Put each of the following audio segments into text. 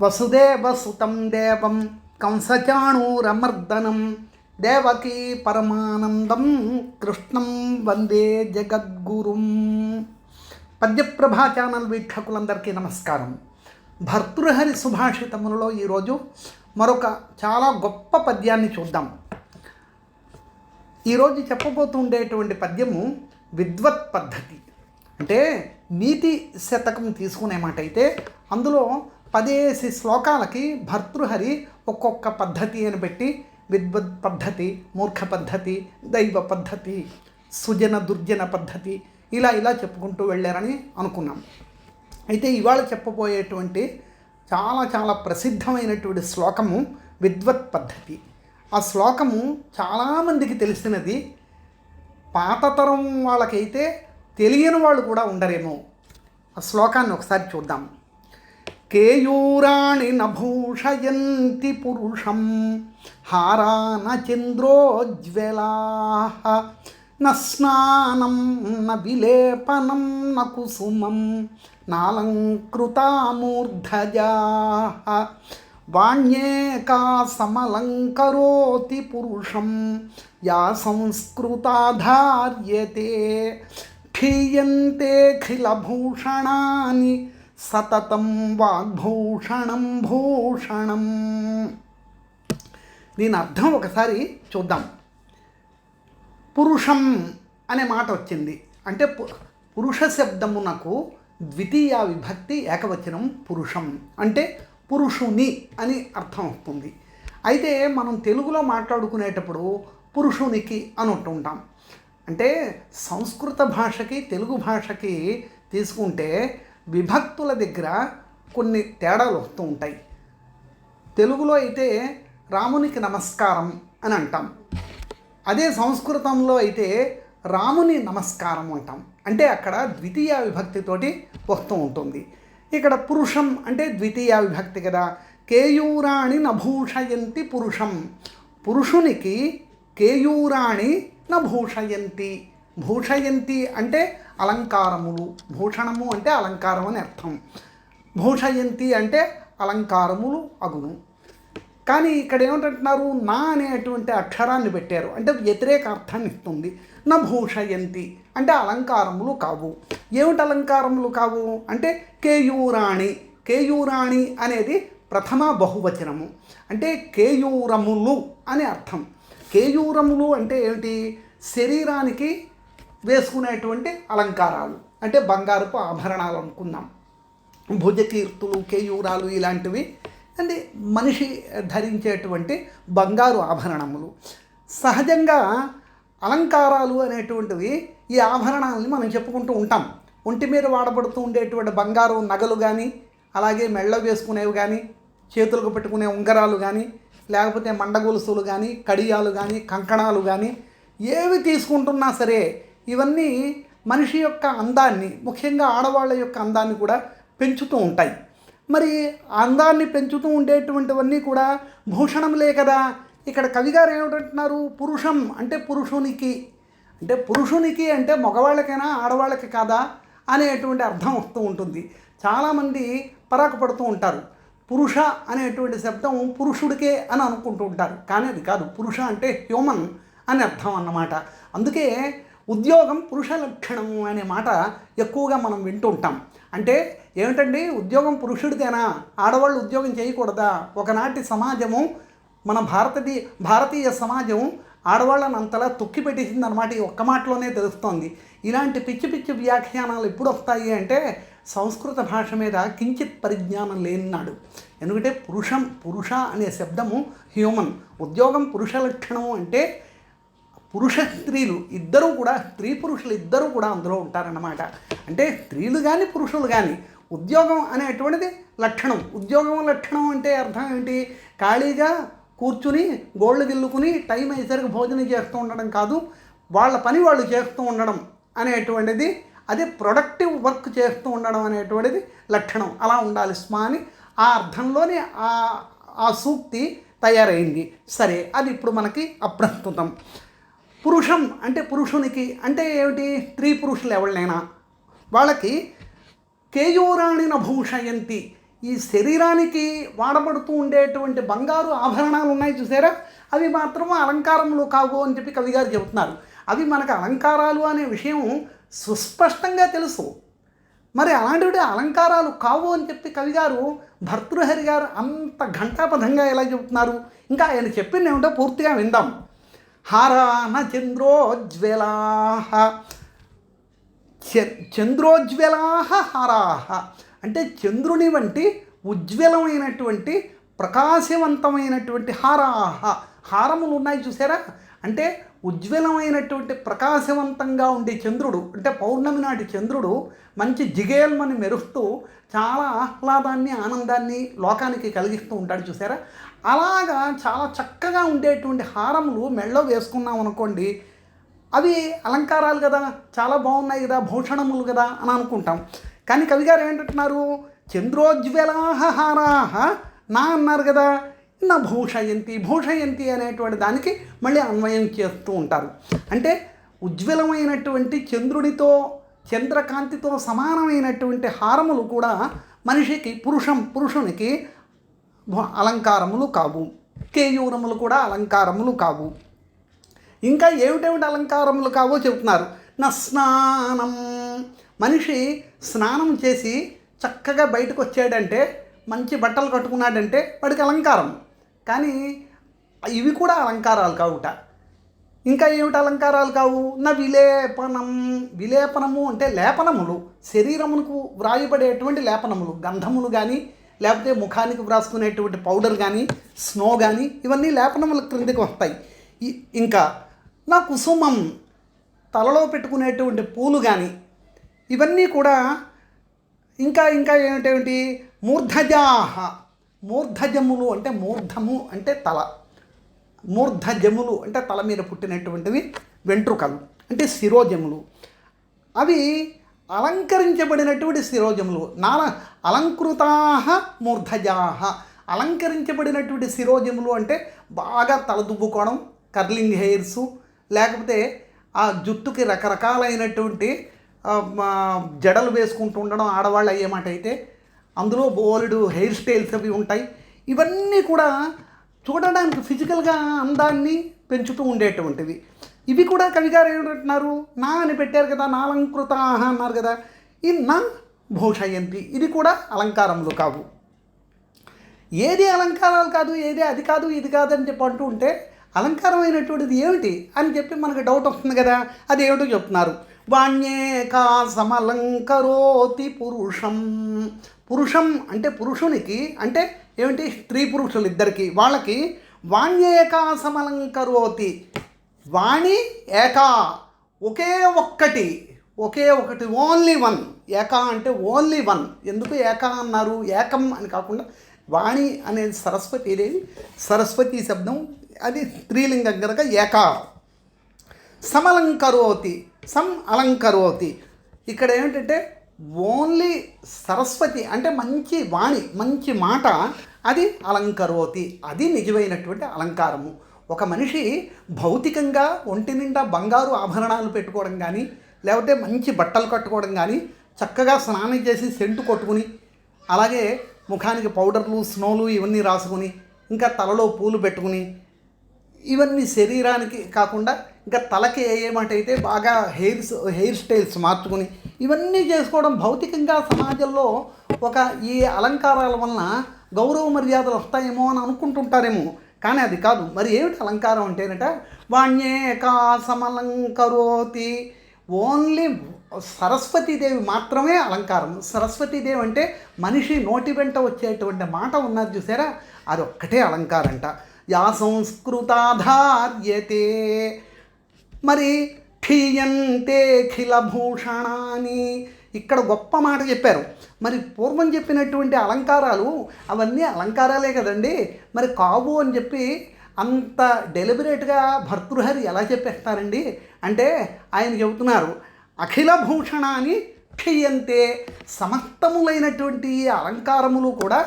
వసుదేవసుతం దేవం కంసచాణూరమర్దనం దేవకీ పరమానందం కృష్ణం వందే జగద్గురుం పద్యప్రభా ఛానల్ వీక్షకులందరికీ నమస్కారం. భర్తృహరి సుభాషితములలో ఈరోజు మరొక చాలా గొప్ప పద్యాన్ని చూద్దాం. ఈరోజు చెప్పబోతుండేటువంటి పద్యము విద్వత్ పద్ధతి. అంటే నీతి శతకం తీసుకునే మాట అయితే అందులో పదేసి శ్లోకాలకి భర్తృహరి ఒక్కొక్క పద్ధతి అని పెట్టి విద్వత్ పద్ధతి మూర్ఖ పద్ధతి దైవ పద్ధతి సుజన దుర్జన పద్ధతి ఇలా ఇలా చెప్పుకుంటూ వెళ్ళారని అనుకున్నాం. అయితే ఇవాళ చెప్పబోయేటువంటి చాలా చాలా ప్రసిద్ధమైనటువంటి శ్లోకము విద్వత్ పద్ధతి. ఆ శ్లోకము చాలామందికి తెలిసినది పాతతరం వాళ్ళకైతే తెలియని వాళ్ళు కూడా ఉండరేమో. ఆ శ్లోకాన్ని ఒకసారి చూద్దాం. కేయూరాణి నభూషయంతి పురుషం హారాన చంద్రోజ్వలా నస్నానం న విలేపనం న కుసుమం నాలంకృతామూర్ధజా వాణ్యేకా సమలంకరోతి పురుషం యా సంస్కృతాధార్యతే క్షీయంతే క్షీయంతేఖిలభూషణాని సతతం వాగ్భూషణం భూషణం. దీని అర్థం ఒకసారి చూద్దాం. పురుషం అనే మాట వచ్చింది. అంటే పు- పురుష శబ్దమునకు ద్వితీయ విభక్తి ఏకవచనం పురుషం. అంటే పురుషుని అని అర్థం వస్తుంది. అయితే మనం తెలుగులో మాట్లాడుకునేటప్పుడు పురుషునికి అని ఉంటుంటాం అంటే సంస్కృత భాషకి తెలుగు భాషకి తీసుకుంటే విభక్తుల దగ్గర కొన్ని తేడాలు వస్తూ ఉంటాయి. తెలుగులో అయితే రామునికి నమస్కారం అని అంటాం. అదే సంస్కృతంలో అయితే రాముని నమస్కారం అంటాం. అంటే అక్కడ ద్వితీయ విభక్తితోటి వస్తూ ఉంటుంది. ఇక్కడ పురుషం అంటే ద్వితీయ విభక్తి కదా. కేయూరాణి నభూషయంతి పురుషం. పురుషునికి కేయూరాణి నభూషయంతి. భూషయంతి అంటే అలంకారములు. భూషణము అంటే అలంకారం అని అర్థం. భూషయంతి అంటే అలంకారములు అగును. కానీ ఇక్కడ ఏమంటున్నారు? నా అనేటువంటి అక్షరాన్ని పెట్టారు. అంటే వ్యతిరేక అర్థాన్ని ఇస్తుంది. నా భూషయంతి అంటే అలంకారములు కావు. ఏమిటి అలంకారములు కావు? అంటే కేయూరాణి. కేయూరాణి అనేది ప్రథమ బహువచనము. అంటే కేయూరములు అని అర్థం. కేయూరములు అంటే ఏమిటి? శరీరానికి వేసుకునేటువంటి అలంకారాలు. అంటే బంగారపు ఆభరణాలు అనుకుందాం. భుజకీర్తులు కేయూరాలు ఇలాంటివి. అంటే మనిషి ధరించేటువంటి బంగారు ఆభరణములు. సహజంగా అలంకారాలు అనేటువంటివి ఈ ఆభరణాలని మనం చెప్పుకుంటూ ఉంటాం. ఒంటి మీద వాడబడుతూ ఉండేటువంటి బంగారు నగలు కానీ అలాగే మెళ్ళ వేసుకునేవి కానీ చేతులకు పెట్టుకునే ఉంగరాలు కానీ లేకపోతే మండగొలుసులు కానీ కడియాలు కానీ కంకణాలు కానీ ఏవి తీసుకుంటున్నా సరే ఇవన్నీ మనిషి యొక్క అందాన్ని ముఖ్యంగా ఆడవాళ్ళ యొక్క అందాన్ని కూడా పెంచుతూ ఉంటాయి. మరి అందాన్ని పెంచుతూ ఉండేటువంటివన్నీ కూడా భూషణములే కదా. ఇక్కడ కవిగారు ఏమిటంటున్నారు? పురుషం అంటే పురుషునికి. అంటే పురుషునికి అంటే మగవాళ్ళకైనా ఆడవాళ్ళకి కాదా అనేటువంటి అర్థం వస్తూ ఉంటుంది. చాలామంది పరాకు పడుతూ ఉంటారు. పురుష అనేటువంటి శబ్దం పురుషుడికే అని అనుకుంటూ ఉంటారు. కానీ అది కాదు పురుష అంటే హ్యూమన్ అని అర్థం అన్నమాట. అందుకే ఉద్యోగం పురుష లక్షణము అనే మాట ఎక్కువగా మనం వింటూ ఉంటాం. అంటే ఏమిటండి? ఉద్యోగం పురుషుడిదేనా? ఆడవాళ్ళు ఉద్యోగం చేయకూడదా? ఒకనాటి సమాజము మన భారతది భారతీయ సమాజం ఆడవాళ్ళని అంతలా తొక్కి అనమాట ఈ ఒక్క మాటలోనే తెలుస్తోంది. ఇలాంటి పిచ్చి పిచ్చి వ్యాఖ్యానాలు ఎప్పుడు వస్తాయి అంటే సంస్కృత భాష మీద కించిత్ పరిజ్ఞానం లేనినాడు. ఎందుకంటే పురుషం పురుష అనే శబ్దము హ్యూమన్ ఉద్యోగం పురుష లక్షణము అంటే పురుష స్త్రీలు ఇద్దరూ కూడా స్త్రీ పురుషులు ఇద్దరూ కూడా అందులో ఉంటారన్నమాట. అంటే స్త్రీలు కానీ పురుషులు కానీ ఉద్యోగం అనేటువంటిది లక్షణం. ఉద్యోగం లక్షణం అంటే అర్థం ఏంటి? ఖాళీగా కూర్చుని గోళ్ళు గిల్లుకుని టైం అయ్యేసరికి భోజనం చేస్తూ ఉండడం కాదు వాళ్ళ పని వాళ్ళు చేస్తూ ఉండడం అనేటువంటిది అదే ప్రొడక్టివ్ వర్క్ చేస్తూ ఉండడం అనేటువంటిది లక్షణం. అలా ఉండాలి స్మా అని ఆ అర్థంలోనే ఆ ఆ సూక్తి తయారైంది. సరే అది ఇప్పుడు మనకి అప్రస్తుతం. పురుషం అంటే పురుషునికి అంటే ఏమిటి? స్త్రీ పురుషులు ఎవరినైనా వాళ్ళకి కేయూరాణిన భూషయంతి. ఈ శరీరానికి వాడబడుతూ ఉండేటువంటి బంగారు ఆభరణాలు ఉన్నాయి చూసారా? అవి మాత్రం అలంకారములు కావు అని చెప్పి కవిగారు చెబుతున్నారు. అవి మనకు అలంకారాలు అనే విషయం సుస్పష్టంగా తెలుసు. మరి అలాంటివి అలంకారాలు కావు అని చెప్పి కవిగారు భర్తృహరి గారు అంత ఘంటాపథంగా ఎలా చెబుతున్నారు? ఇంకా ఆయన చెప్పింది ఏమిటో పూర్తిగా విందాం. హారాన చంద్రోజ్వలా చంద్రోజ్వలా హారాహ. అంటే చంద్రుని వంటి ఉజ్వలమైనటువంటి ప్రకాశవంతమైనటువంటి హారాహ. హారములు ఉన్నాయి చూసారా? అంటే ఉజ్వలమైనటువంటి ప్రకాశవంతంగా ఉండే చంద్రుడు అంటే పౌర్ణమి నాటి చంద్రుడు మంచి జిగేల్మని మెరుస్తూ చాలా ఆహ్లాదాన్ని ఆనందాన్ని లోకానికి కలిగిస్తూ ఉంటాడు చూసారా? అలాగా చాలా చక్కగా ఉండేటువంటి హారములు మెళ్ళో వేసుకున్నాం అనుకోండి అవి అలంకారాలు కదా చాలా బాగున్నాయి కదా భూషణములు కదా అని అనుకుంటాం. కానీ కవిగారు ఏంటంటున్నారు చంద్రోజ్వలాహ హారాహ నా అన్నారు కదా నా భూషయంతి భూషయంతి అనేటువంటి దానికి మళ్ళీ అన్వయం చేస్తూ ఉంటారు. అంటే ఉజ్వలమైనటువంటి చంద్రునితో చంద్రకాంతితో సమానమైనటువంటి హారములు కూడా మనిషికి పురుషం పురుషునికి అలంకారములు కావు. కేయూరములు కూడా అలంకారములు కావు. ఇంకా ఏమిటేమిటి అలంకారములు కావో చెబుతున్నారు. నా స్నానం. మనిషి స్నానం చేసి చక్కగా బయటకు వచ్చాడంటే మంచి బట్టలు కట్టుకున్నాడంటే వాడికి అలంకారం. కానీ ఇవి కూడా అలంకారాలు కావుట. ఇంకా ఏమిటి అలంకారాలు కావు? నా విలేపనం. విలేపనము అంటే లేపనములు. శరీరమునకు వ్రాయబడేటువంటి లేపనములు. గంధములు కానీ లేకపోతే ముఖానికి వ్రాసుకునేటువంటి పౌడర్ కానీ స్నో కానీ ఇవన్నీ లేపనముల క్రిందికి వస్తాయి. ఇంకా నా కుసుమం తలలో పెట్టుకునేటువంటి పూలు కానీ ఇవన్నీ కూడా ఇంకా ఇంకా ఏమిటేమిటి మూర్ధజాహ. మూర్ధజములు అంటే మూర్ధము అంటే తల. మూర్ధజములు అంటే తల మీద పుట్టినటువంటివి వెంట్రుకలు అంటే శిరోజములు. అవి అలంకరించబడినటువంటి శిరోజములు. నానా అలంకృతాహ మూర్ధజాహ. అలంకరించబడినటువంటి శిరోజములు అంటే బాగా తలదుబ్బుకోవడం కర్లింగ్ హెయిర్స్ లేకపోతే ఆ జుట్టుకి రకరకాలైనటువంటి జడలు వేసుకుంటూ ఉండడం ఆడవాళ్ళు అయ్యేమాట అయితే అందులో బోలెడు హెయిర్ స్టైల్స్ అవి ఉంటాయి. ఇవన్నీ కూడా చూడడానికి ఫిజికల్గా అందాన్ని పెంచుతూ ఉండేటువంటివి. ఇవి కూడా కవిగారు ఏమంటున్నారు? నా అని పెట్టారు కదా నా అలంకృత అన్నారు కదా ఈ నా భూషయంతి ఇది కూడా అలంకారములు కావు. ఏది అలంకారాలు కాదు ఏది అది కాదు ఇది కాదు అని చెప్పి అంటూ ఉంటే అలంకారమైనటువంటిది ఏమిటి అని చెప్పి మనకు డౌట్ వస్తుంది కదా అది ఏమిటో చెప్తున్నారు. వాణ్యేకా సమలంకరోతి పురుషం. పురుషం అంటే పురుషునికి అంటే ఏమిటి? స్త్రీ పురుషులు ఇద్దరికి వాళ్ళకి వాణ్యేకా సమలంకరోతి వాణి ఏకా. ఒకే ఒక్కటి ఒకే ఒకటి ఓన్లీ వన్ ఏకా అంటే ఓన్లీ వన్ ఎందుకు ఏకా అన్నారు? ఏకం అని కాకుండా వాణి అనేది సరస్వతి దేవి సరస్వతి శబ్దం అది స్త్రీలింగం కనుక ఏకా. సమలంకరోతి సం అలంకరోతి. ఇక్కడ ఏమిటంటే ఓన్లీ సరస్వతి అంటే మంచి వాణి మంచి మాట అది అలంకరోతి. అది నిజమైనటువంటి అలంకారము. ఒక మనిషి భౌతికంగా ఒంటి నిండా బంగారు ఆభరణాలు పెట్టుకోవడం కానీ లేకపోతే మంచి బట్టలు కట్టుకోవడం కానీ చక్కగా స్నానం చేసి సెంటు కొట్టుకుని అలాగే ముఖానికి పౌడర్లు స్నోలు ఇవన్నీ రాసుకుని ఇంకా తలలో పూలు పెట్టుకుని ఇవన్నీ శరీరానికి కాకుండా ఇంకా తలకి ఏమంటైతే బాగా హెయిర్స్ హెయిర్ స్టైల్స్ మార్చుకుని ఇవన్నీ చేసుకోవడం భౌతికంగా సమాజంలో ఒక ఈ అలంకారాల వలన గౌరవ మర్యాదలు వస్తాయేమో అని అనుకుంటుంటారేమో. కానీ అది కాదు. మరి ఏమిటి అలంకారం అంటేనట వాణ్యేకా సమలంకరోతి ఓన్లీ సరస్వతీదేవి మాత్రమే అలంకారం. సరస్వతీదేవి అంటే మనిషి నోటి వెంట వచ్చేటువంటి మాట ఉన్నది చూసారా? అది ఒక్కటే అలంకారంట. యా సంస్కృతాధార్యతే. మరి క్షీయంతే ఖిలభూషణాని. ఇక్కడ గొప్ప మాట చెప్పారు. మరి పూర్వం చెప్పినటువంటి అలంకారాలు అవన్నీ అలంకారాలే కదండి. మరి కావు అని చెప్పి అంత డెలిబరేట్గా భర్తృహరి ఎలా చెప్పేస్తారండి? అంటే ఆయన చెబుతున్నారు అఖిల భూషణాన్ని క్షీయంతే సమస్తములైనటువంటి అలంకారములు కూడా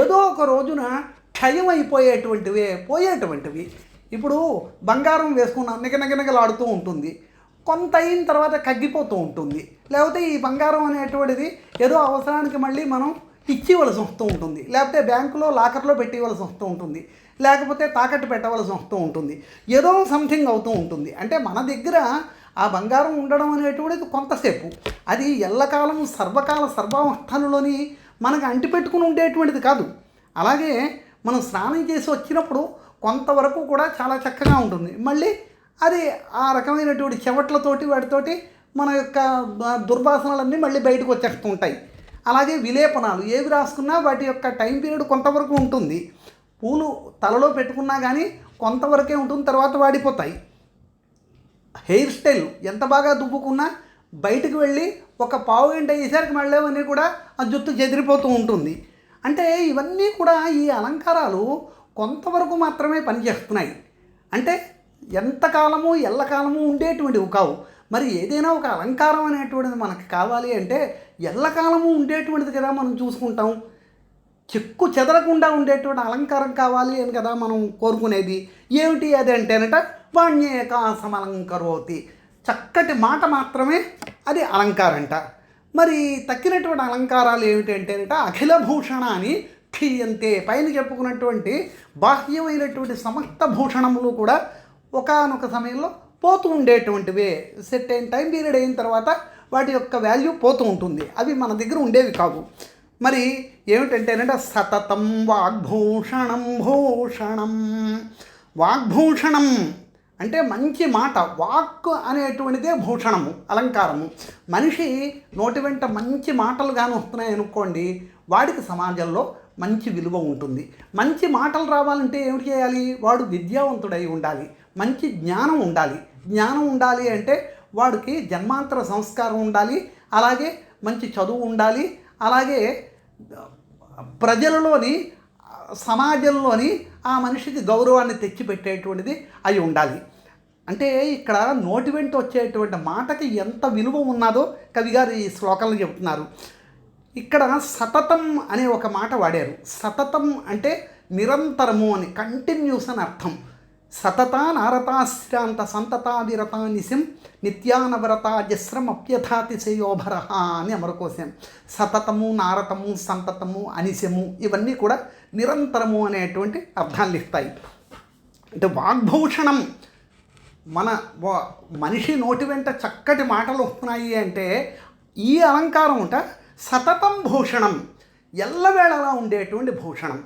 ఏదో ఒక రోజున క్షయమైపోయేటువంటివే పోయేటువంటివి. ఇప్పుడు బంగారం వేసుకున్నాం నిగనగనగలాడుతూ ఉంటుంది. కొంత అయిన తర్వాత కగ్గిపోతూ ఉంటుంది. లేకపోతే ఈ బంగారం అనేటువంటిది ఏదో అవసరానికి మళ్ళీ మనం ఇచ్చేవలసి వస్తూ ఉంటుంది. లేకపోతే బ్యాంకులో లాకర్లో పెట్టేవలసి వస్తూ ఉంటుంది. లేకపోతే తాకట్టు పెట్టవలసి వస్తూ ఉంటుంది. ఏదో సంథింగ్ అవుతూ ఉంటుంది. అంటే మన దగ్గర ఆ బంగారం ఉండడం అనేటువంటిది కొంతసేపు. అది ఎల్లకాలం సర్వకాల సర్వావస్థలలోని మనకు అంటిపెట్టుకుని ఉండేటువంటిది కాదు. అలాగే మనం స్నానం చేసి వచ్చినప్పుడు కొంతవరకు కూడా చాలా చక్కగా ఉంటుంది. మళ్ళీ అది ఆ రకమైనటువంటి చెవట్లతోటి వాటితోటి మన యొక్క దుర్వాసనలన్నీ మళ్ళీ బయటకు వచ్చేస్తుంటాయి అలాగే విలేపనాలు ఏవి రాసుకున్నా వాటి యొక్క టైం పీరియడ్ కొంతవరకు ఉంటుంది. పూలు తలలో పెట్టుకున్నా కానీ కొంతవరకే ఉంటుంది తర్వాత వాడిపోతాయి. హెయిర్ స్టైల్ ఎంత బాగా దువ్వుకున్నా బయటకు వెళ్ళి ఒక పావు గంట అయ్యేసరికి మళ్ళీ కూడా ఆ జుట్టు చెదిరిపోతూ ఉంటుంది. అంటే ఇవన్నీ కూడా ఈ అలంకారాలు కొంతవరకు మాత్రమే పనిచేస్తున్నాయి. అంటే ఎంతకాలము ఎల్లకాలము ఉండేటువంటివి కావు మరి ఏదైనా ఒక అలంకారం అనేటువంటిది మనకు కావాలి అంటే ఎల్లకాలము ఉండేటువంటిది కదా మనం చూసుకుంటాం. చెక్కు చెదరకుండా ఉండేటువంటి అలంకారం కావాలి అని కదా మనం కోరుకునేది. ఏమిటి అది అంటేనట వాణ్యేకాసమలంకరోతి. చక్కటి మాట మాత్రమే అది అలంకారంట. మరి తక్కినటువంటి అలంకారాలు ఏమిటంటేనట అఖిల భూషణ అని క్షీయంతే పైన చెప్పుకున్నటువంటి బాహ్యమైనటువంటి సమస్త భూషణములు కూడా ఒకానొక సమయంలో పోతూ ఉండేటువంటివే. సెట్ అయిన టైం పీరియడ్ అయిన తర్వాత వాటి యొక్క వాల్యూ పోతూ ఉంటుంది. అవి మన దగ్గర ఉండేవి కావు. మరి ఏమిటంటేనంటే సతతం వాగ్భూషణం భూషణం. వాగ్భూషణం అంటే మంచి మాట. వాక్ అనేటువంటిదే భూషణము అలంకారము. మనిషి నోటి వెంట మంచి మాటలు కానీ వస్తున్నాయి అనుకోండి వాడికి సమాజంలో మంచి విలువ ఉంటుంది. మంచి మాటలు రావాలంటే ఏమిటి చేయాలి? వాడు విద్యావంతుడై ఉండాలి. మంచి జ్ఞానం ఉండాలి. జ్ఞానం ఉండాలి అంటే వాడికి జన్మాంతర సంస్కారం ఉండాలి. అలాగే మంచి చదువు ఉండాలి. అలాగే ప్రజలలోని సమాజంలోని ఆ మనిషికి గౌరవాన్ని తెచ్చిపెట్టేటువంటిది అయి ఉండాలి. అంటే ఇక్కడ నోటి వెంట వచ్చేటువంటి మాటకి ఎంత విలువ ఉన్నదో కవిగారు ఈ శ్లోకంలో చెబుతున్నారు ఇక్కడ సతతం అనే ఒక మాట వాడారు. సతతం అంటే నిరంతరము అని కంటిన్యూస్ అని అర్థం. సతతా నారతాశ్రాంత సంతత విరత నిశం నిత్యానవరత జస్రం అని అమరకోశం. సతతము నారతము సంతతము అనిశము ఇవన్నీ కూడా నిరంతరము అనేటువంటి అర్థాలు ఇస్తాయి. అంటే వాగ్భూషణం మన వ- మనిషి నోటి వెంట చక్కటి మాటలు వస్తున్నాయి అంటే ఈ అలంకారం ఉంట సతతం భూషణం ఎల్లవేళలా ఉండేటువంటి భూషణం.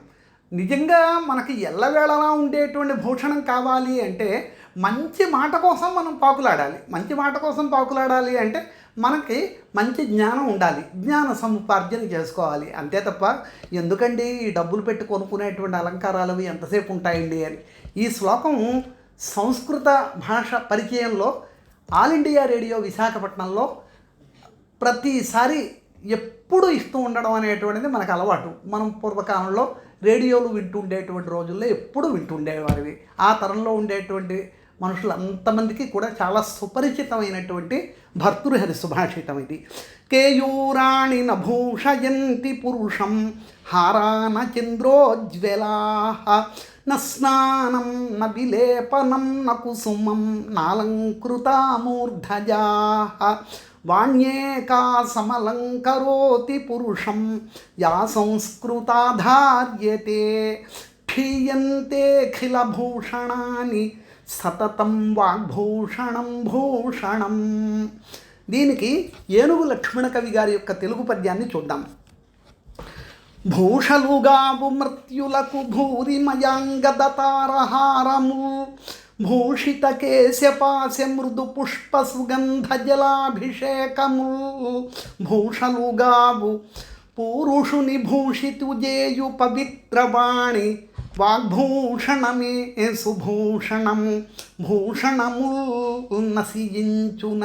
నిజంగా మనకి ఎల్లవేళలా ఉండేటువంటి భూషణం కావాలి అంటే మంచి మాట కోసం మనం పాకులాడాలి. మంచి మాట కోసం పాకులాడాలి అంటే మనకి మంచి జ్ఞానం ఉండాలి. జ్ఞాన సముపార్జన చేసుకోవాలి. అంతే తప్ప ఎందుకండి ఈ డబ్బులు పెట్టి కొనుక్కునేటువంటి అలంకారాలు అవి ఎంతసేపు ఉంటాయండి అని? ఈ శ్లోకం సంస్కృత భాష పరిచయంలో ఆల్ ఇండియా రేడియో విశాఖపట్నంలో ప్రతిసారి ఎప్పుడు ఇస్తూ ఉండడం అనేటువంటిది మనకు అలవాటు. మనం పూర్వకాలంలో రేడియోలు వింటుండేటువంటి రోజుల్లో ఎప్పుడు వింటుండేవారివి. ఆ తరంలో ఉండేటువంటి మనుషులు అంతమందికి కూడా చాలా సుపరిచితమైనటువంటి భర్తృహరి సుభాషితం ఇది. కేయూరాణి నభూషయంతి పురుషం హారాన చంద్రోజ్వలా న స్నానం న విలేపనం న కుసుమం నాలంకృతామూర్ధజా వాణ్యేకా సమలంకరోతి పురుషం యా సంస్కృతాధార్యతే క్షీయంతేఖిలభూషణాన్ని సతతం వాగ్భూషణం భూషణం దీనికి ఏనుగు లక్ష్మణ కవి గారి యొక్క తెలుగు పద్యాన్ని చూద్దాం. భూషలుగావు మృత్యులకు భూరిమయాంగదతారహారము భూషిత కేశపాశ మృదు పుష్ప సుగంధ జలాభిషేకము. భూషలుగావు పూరుషుని భూషితుజేయు పవిత్రవాణి వాగ్భూషణమే సుభూషణము భూషణము నశించునన్నియున్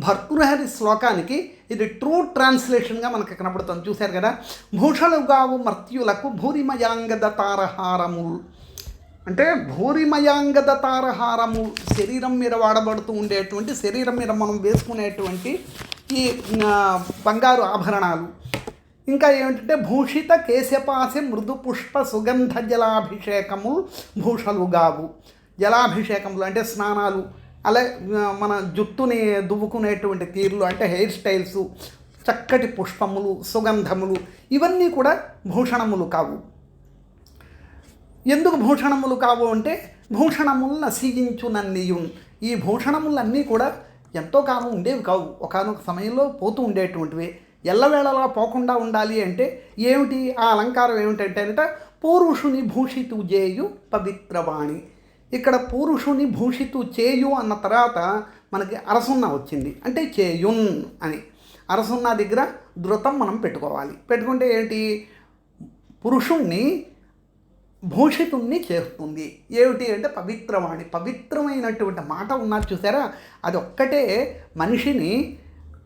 భర్తృహరి శ్లోకానికి ఇది ట్రూ ట్రాన్స్లేషన్గా మనకు కనబడుతుంది. చూశారు కదా? భూషలుగావు మర్త్యులకు భూరిమయాంగద తారహారములు. అంటే భూరిమయాంగద తారహారము శరీరం మీద వాడబడుతూ ఉండేటువంటి శరీరం మీద మనం వేసుకునేటువంటి ఈ బంగారు ఆభరణాలు. ఇంకా ఏమిటంటే భూషిత కేశపాస మృదు పుష్ప సుగంధ జలాభిషేకము భూషలుగావు జలాభిషేకములు అంటే స్నానాలు అలా మన జుట్టుని దువ్వుకునేటువంటి తీరులు అంటే హెయిర్ స్టైల్స్ చక్కటి పుష్పములు సుగంధములు ఇవన్నీ కూడా భూషణములు కావు. ఎందుకు భూషణములు కావు అంటే భూషణములు నశించునన్నీయున్ ఈ భూషణములన్నీ కూడా ఎంతో కాలం ఉండేవి కావు. ఒకనొక సమయంలో పోతూ ఉండేటువంటివి. ఎల్లవేళలా పోకుండా ఉండాలి అంటే ఏమిటి? ఆ అలంకారం ఏమిటంటే అంట పురుషుని భూషితు చేయు పవిత్రవాణి. ఇక్కడ పురుషుని భూషితు చేయు అన్న తర్వాత మనకి అరసున్న వచ్చింది. అంటే చేయున్ అని. అరసున్న దగ్గర ధృతం మనం పెట్టుకోవాలి. పెట్టుకుంటే ఏంటి? పురుషుణ్ణి భూషితుణ్ణి చేస్తుంది ఏమిటి అంటే పవిత్రవాణి. పవిత్రమైనటువంటి మాట ఉన్నది చూసారా? అది ఒక్కటే మనిషిని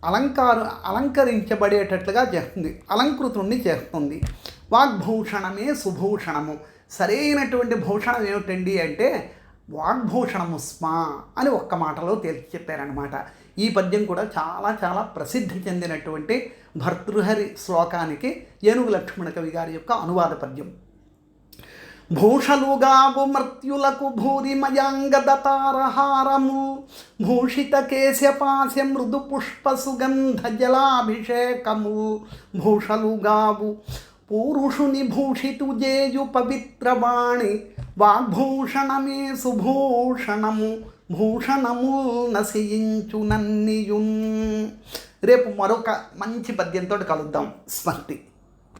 అలంకార అలంకరించబడేటట్లుగా చేస్తుంది. అలంకృతుణ్ణి చేస్తుంది. వాగ్భూషణమే సుభూషణము. సరైనటువంటి భూషణం ఏమిటండి అంటే వాగ్భూషణము స్మ అని ఒక్క మాటలో తేల్చి చెప్పారనమాట ఈ పద్యం కూడా చాలా చాలా ప్రసిద్ధి చెందినటువంటి భర్తృహరి శ్లోకానికి ఏనుగు లక్ష్మణ కవి గారి యొక్క అనువాద పద్యం. భూషలుగావు మృత్యులకు భూరిమయాంగదతారహారము. భూషిత కేశపాశ మృదు పుష్ప సుగంధ జలాభిషేకము భూషలుగావు పూరుషుని భూషితు జేయు పవిత్రవాణి. వాగ్భూషణమే సుభూషణము. భూషణము నశయించు నన్నియున్. రేపు మరొక మంచి పద్యంతో కలుద్దాం. స్మృతి.